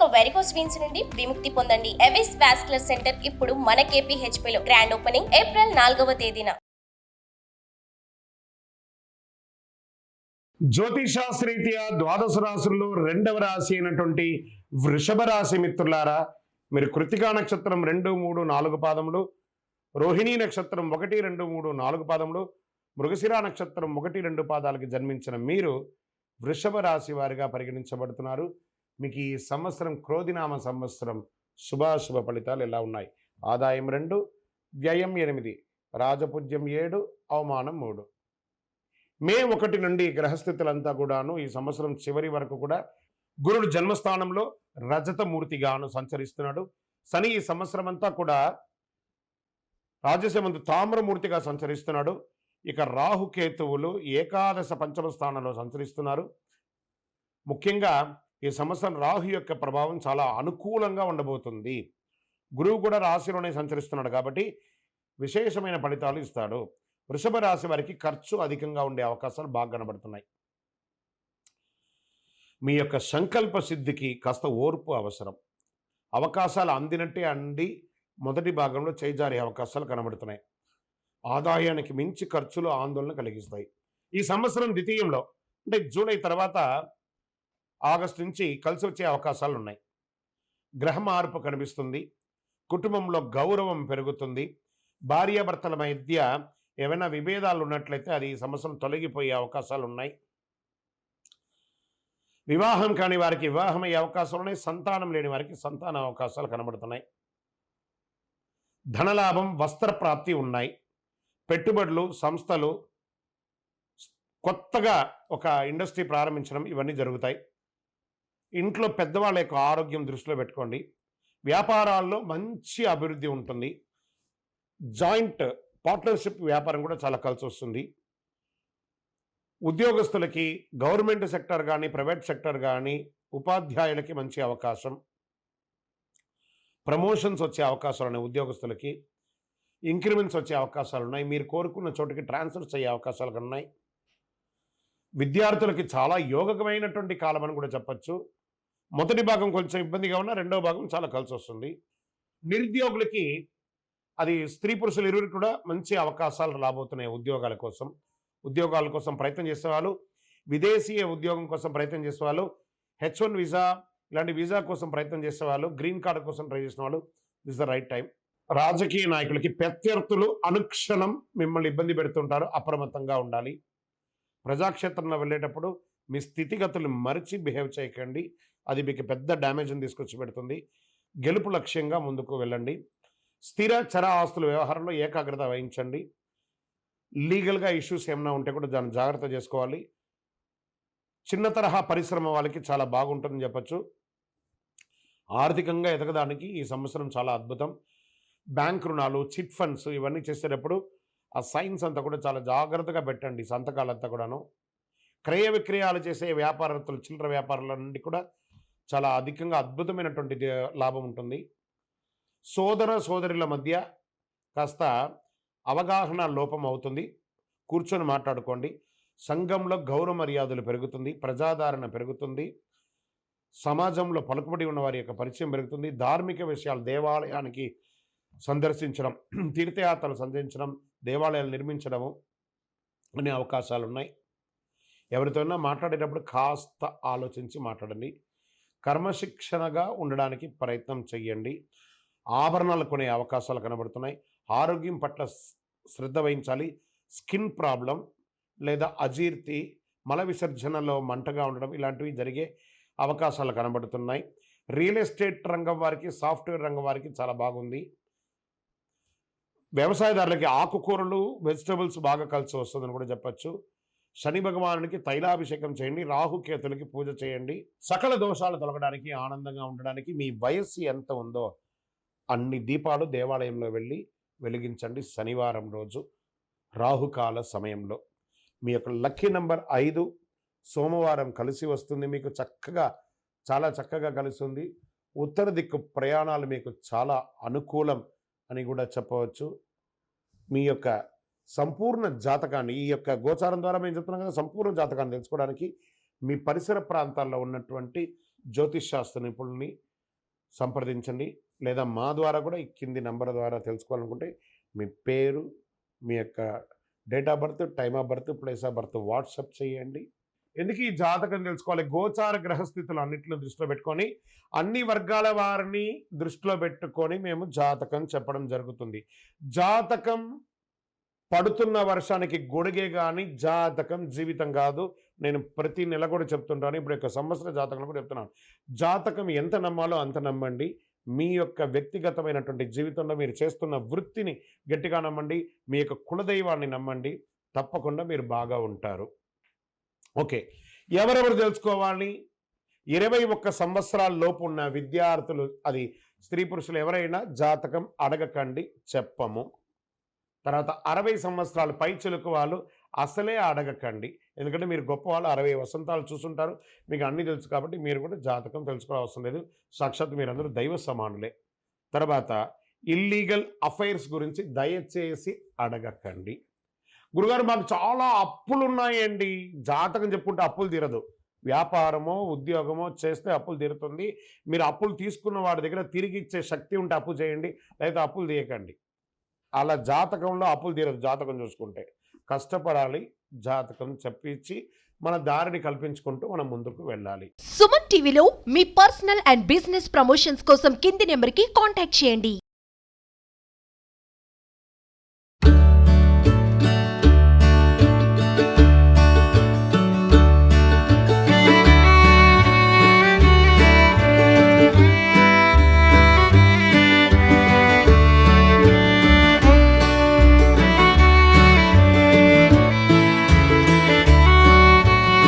ఇక varicose veins నుండి విముక్తి పొందండి. ఎవిస్ వాస్కులర్ సెంటర్ ఇప్పుడు మన KPHP లో గ్రాండ్ ఓపెనింగ్ ఏప్రిల్ నాలుగవ తేదీన. జ్యోతిషాస్త్రీత్యా ద్వాదశ రాశుల్లో రెండవ రాశి అయినటువంటి వృషభ రాశి మిత్రులారా మీరు కృతికా నక్షత్రం రెండు మూడు నాలుగు పాదములు రోహిణీ నక్షత్రం ఒకటి రెండు మూడు నాలుగు పాదములు మృగశిరా నక్షత్రం ఒకటి రెండు పాదాలకి జన్మించిన మీరు వృషభ రాశి వారిగా పరిగణించబడుతున్నారు. మీకు ఈ సంవత్సరం క్రోధినామ సంవత్సరం శుభాశుభ ఫలితాలు ఎలా ఉన్నాయి? ఆదాయం రెండు వ్యయం ఎనిమిది రాజపుజ్యం ఏడు అవమానం మూడు. మే ఒకటి నుండి గ్రహస్థితులంతా కూడాను ఈ సంవత్సరం చివరి వరకు కూడా గురుడు జన్మస్థానంలో రజతమూర్తిగాను సంచరిస్తున్నాడు. శని ఈ సంవత్సరం అంతా కూడా రాజసమందు తామ్రమూర్తిగా సంచరిస్తున్నాడు. ఇక రాహుకేతువులు ఏకాదశ పంచమ స్థానంలో సంచరిస్తున్నారు. ముఖ్యంగా ఈ సంవత్సరం రాహు యొక్క ప్రభావం చాలా అనుకూలంగా ఉండబోతుంది. గురువు కూడా రాశిలోనే సంచరిస్తున్నాడు కాబట్టి విశేషమైన ఫలితాలు ఇస్తాడు. వృషభ రాశి వారికి ఖర్చు అధికంగా ఉండే అవకాశాలు బాగా కనబడుతున్నాయి. మీ యొక్క సంకల్ప సిద్ధికి కాస్త ఓర్పు అవసరం. అవకాశాలు అందినట్టే అండి. మొదటి భాగంలో చేజారే అవకాశాలు కనబడుతున్నాయి. ఆదాయానికి మించి ఖర్చులు ఆందోళన కలిగిస్తాయి. ఈ సంవత్సరం ద్వితీయంలో అంటే జూలై తర్వాత ఆగస్టు నుంచి కలిసి వచ్చే అవకాశాలు ఉన్నాయి గ్రహ మార్పు కనిపిస్తుంది. కుటుంబంలో గౌరవం పెరుగుతుంది. భార్యాభర్తల మధ్య ఏమైనా విభేదాలు ఉన్నట్లయితే అది సమస్యను సంవత్సరం తొలగిపోయే అవకాశాలు ఉన్నాయి వివాహం కాని వారికి వివాహం అయ్యే అవకాశాలు ఉన్నాయి సంతానం లేని వారికి సంతాన అవకాశాలు కనబడుతున్నాయి. ధనలాభం వస్త్ర ప్రాప్తి ఉన్నాయి. పెట్టుబడులు సంస్థలు కొత్తగా ఒక ఇండస్ట్రీ ప్రారంభించడం ఇవన్నీ జరుగుతాయి. ఇంట్లో పెద్దవాళ్ళ యొక్క ఆరోగ్యం దృష్టిలో పెట్టుకోండి. వ్యాపారాల్లో మంచి అభివృద్ధి ఉంటుంది. జాయింట్ పార్ట్నర్షిప్ వ్యాపారం కూడా చాలా కలిసి వస్తుంది. ఉద్యోగస్తులకి గవర్నమెంట్ సెక్టర్ కానీ ప్రైవేట్ సెక్టర్ కానీ ఉపాధ్యాయులకి మంచి అవకాశం. ప్రమోషన్స్ వచ్చే అవకాశాలు ఉన్నాయి ఉద్యోగస్తులకి. ఇంక్రిమెంట్స్ వచ్చే అవకాశాలు ఉన్నాయి. మీరు కోరుకున్న చోటుకి ట్రాన్స్ఫర్స్ అయ్యే అవకాశాలు ఉన్నాయి. విద్యార్థులకి చాలా యోగకమైనటువంటి కాలం అని కూడా చెప్పచ్చు. మొదటి భాగం కొంచెం ఇబ్బందిగా ఉన్నా రెండో భాగం చాలా కలిసి వస్తుంది నిరుద్యోగులకి అది స్త్రీ పురుషులు ఇరువురికి కూడా మంచి అవకాశాలు రాబోతున్నాయి ఉద్యోగాల కోసం. ఉద్యోగాల కోసం ప్రయత్నం చేసేవాళ్ళు విదేశీయ ఉద్యోగం కోసం ప్రయత్నం చేసేవాళ్ళు హెచ్ వన్ వీసా ఇలాంటి వీసా కోసం ప్రయత్నం చేసేవాళ్ళు గ్రీన్ కార్డు కోసం ట్రై చేసిన వాళ్ళు దిస్ ద రైట్ టైం. రాజకీయ నాయకులకి ప్రత్యర్థులు అనుక్షణం మిమ్మల్ని ఇబ్బంది పెడుతుంటారు అప్రమత్తంగా ఉండాలి. ప్రజాక్షేత్రంలో వెళ్ళేటప్పుడు మీ స్థితిగతులు మరిచి బిహేవ్ చేయకండి. అది మీకు పెద్ద డ్యామేజ్ని తీసుకొచ్చి పెడుతుంది. గెలుపు లక్ష్యంగా ముందుకు వెళ్ళండి. స్థిర చర ఆస్తుల వ్యవహారంలో ఏకాగ్రత వహించండి. లీగల్గా ఇష్యూస్ ఏమైనా ఉంటే కూడా దాన్ని జాగ్రత్త చేసుకోవాలి. చిన్న తరహా పరిశ్రమ వాళ్ళకి చాలా బాగుంటుందని చెప్పచ్చు. ఆర్థికంగా ఎదగడానికి ఈ సంవత్సరం చాలా అద్భుతం. బ్యాంక్ రుణాలు చిట్ ఫండ్స్ ఇవన్నీ చేసేటప్పుడు ఆ సైన్స్ అంతా కూడా చాలా జాగ్రత్తగా పెట్టండి సంతకాలంతా కూడాను. క్రయ విక్రయాలు చేసే వ్యాపారస్తులు చిల్లర వ్యాపారుల నుండి కూడా చాలా అధికంగా అద్భుతమైనటువంటి లాభం ఉంటుంది. సోదర సోదరుల మధ్య కాస్త అవగాహన లోపం అవుతుంది. కూర్చొని మాట్లాడుకోండి. సంఘంలో గౌరవ మర్యాదలు పెరుగుతుంది. ప్రజాదరణ పెరుగుతుంది. సమాజంలో పలుకుబడి ఉన్న వారి యొక్క పరిచయం పెరుగుతుంది. ధార్మిక విషయాలు దేవాలయానికి సందర్శించడం తీర్థయాత్రలు సందర్శించడం దేవాలయాలు నిర్మించడము అనే అవకాశాలు ఉన్నాయి ఎవరితోనైనా మాట్లాడేటప్పుడు కాస్త ఆలోచించి మాట్లాడండి. కర్మశిక్షణగా ఉండడానికి ప్రయత్నం చేయండి ఆభరణాలు కొనే అవకాశాలు కనబడుతున్నాయి. ఆరోగ్యం పట్ల శ్రద్ధ వహించాలి. స్కిన్ ప్రాబ్లం లేదా అజీర్తి మల విసర్జనలో మంటగా ఉండడం ఇలాంటివి జరిగే అవకాశాలు కనబడుతున్నాయి. రియల్ ఎస్టేట్ రంగం వారికి సాఫ్ట్వేర్ రంగం వారికి చాలా బాగుంది. వ్యవసాయదారులకి ఆకుకూరలు వెజిటబుల్స్ బాగా కలిసి వస్తుందని కూడా చెప్పచ్చు. శని భగవానునికి తైలాభిషేకం చేయండి రాహుకేతులకి పూజ చేయండి సకల దోషాలు తొలగడానికి ఆనందంగా ఉండడానికి మీ వయస్సు ఎంత ఉందో అన్ని దీపాలు దేవాలయంలో వెళ్ళి వెలిగించండి శనివారం రోజు రాహుకాల సమయంలో. మీ యొక్క లక్కీ నంబర్ ఐదు సోమవారం కలిసి వస్తుంది మీకు చక్కగా చాలా చక్కగా కలిసి ఉంది. ఉత్తర దిక్కు ప్రయాణాలు మీకు చాలా అనుకూలం అని కూడా చెప్పవచ్చు. మీ యొక్క సంపూర్ణ జాతకాన్ని ఈ యొక్క గోచారం ద్వారా మేము చెప్తున్నాం కదా సంపూర్ణ జాతకాన్ని తెలుసుకోవడానికి మీ పరిసర ప్రాంతాల్లో ఉన్నటువంటి జ్యోతిష్ శాస్త్ర నిపుణుల్ని సంప్రదించండి. లేదా మా ద్వారా కూడా ఈ కింది నంబర్ ద్వారా తెలుసుకోవాలనుకుంటే మీ పేరు మీ యొక్క date of birth time of birth place of birth WhatsApp చేయండి. ఎందుకు ఈ జాతకం తెలుసుకోవాలి? గోచార గ్రహస్థితులు అన్నింటిని దృష్టిలో పెట్టుకొని అన్ని వర్గాల వారిని దృష్టిలో పెట్టుకొని మేము జాతకం చెప్పడం జరుగుతుంది. జాతకం పడుతున్న వర్షానికి గొడుగే కానీ జాతకం జీవితం కాదు. నేను ప్రతి నెల కూడా చెప్తుంటాను. ఇప్పుడు యొక్క సంవత్సర జాతకం కూడా చెప్తున్నాను. జాతకం ఎంత నమ్మాలో అంత నమ్మండి. మీ యొక్క వ్యక్తిగతమైనటువంటి జీవితంలో మీరు చేస్తున్న వృత్తిని గట్టిగా నమ్మండి. మీ యొక్క కులదైవాన్ని నమ్మండి. తప్పకుండా మీరు బాగా ఉంటారు. ఓకే. ఎవరెవరు తెలుసుకోవాలి? ఇరవై ఒక్క సంవత్సరాల లోపు ఉన్న విద్యార్థులు అది స్త్రీ పురుషులు ఎవరైనా జాతకం అడగకండి. చెప్పము. తర్వాత అరవై సంవత్సరాలు పై చిలుకు వాళ్ళు అసలే అడగకండి. ఎందుకంటే మీరు గొప్పవాళ్ళు అరవై వసంతాలు చూసుంటారు. మీకు అన్నీ తెలుసు కాబట్టి మీరు కూడా జాతకం తెలుసుకోవడం అవసరం లేదు. సాక్షాత్ మీరందరూ దైవ సమానులే. తర్వాత ఇల్లీగల్ అఫైర్స్ గురించి దయచేసి అడగకండి. గురుగారు మాకు చాలా అప్పులు ఉన్నాయండి. జాతకం చెప్పుకుంటే అప్పులు తీరదు. వ్యాపారమో ఉద్యోగమో చేస్తే అప్పులు తీరుతుంది. మీరు అప్పులు తీసుకున్న వాడి దగ్గర తిరిగి ఇచ్చే శక్తి ఉంటే అప్పు చేయండి. లేదా అప్పులు తీయకండి. అలా జాతకంలో అప్పులు తీరదు జాతకం చూసుకుంటే. కష్టపడాలి జాతకం చెప్పించి మన దారిని కల్పించుకుంటూ మనం ముందుకు వెళ్ళాలి. సుమన్ టీవీలో మీ పర్సనల్ అండ్ బిజినెస్ ప్రమోషన్స్ కోసం కింది నెంబర్కి కాంటాక్ట్ చేయండి.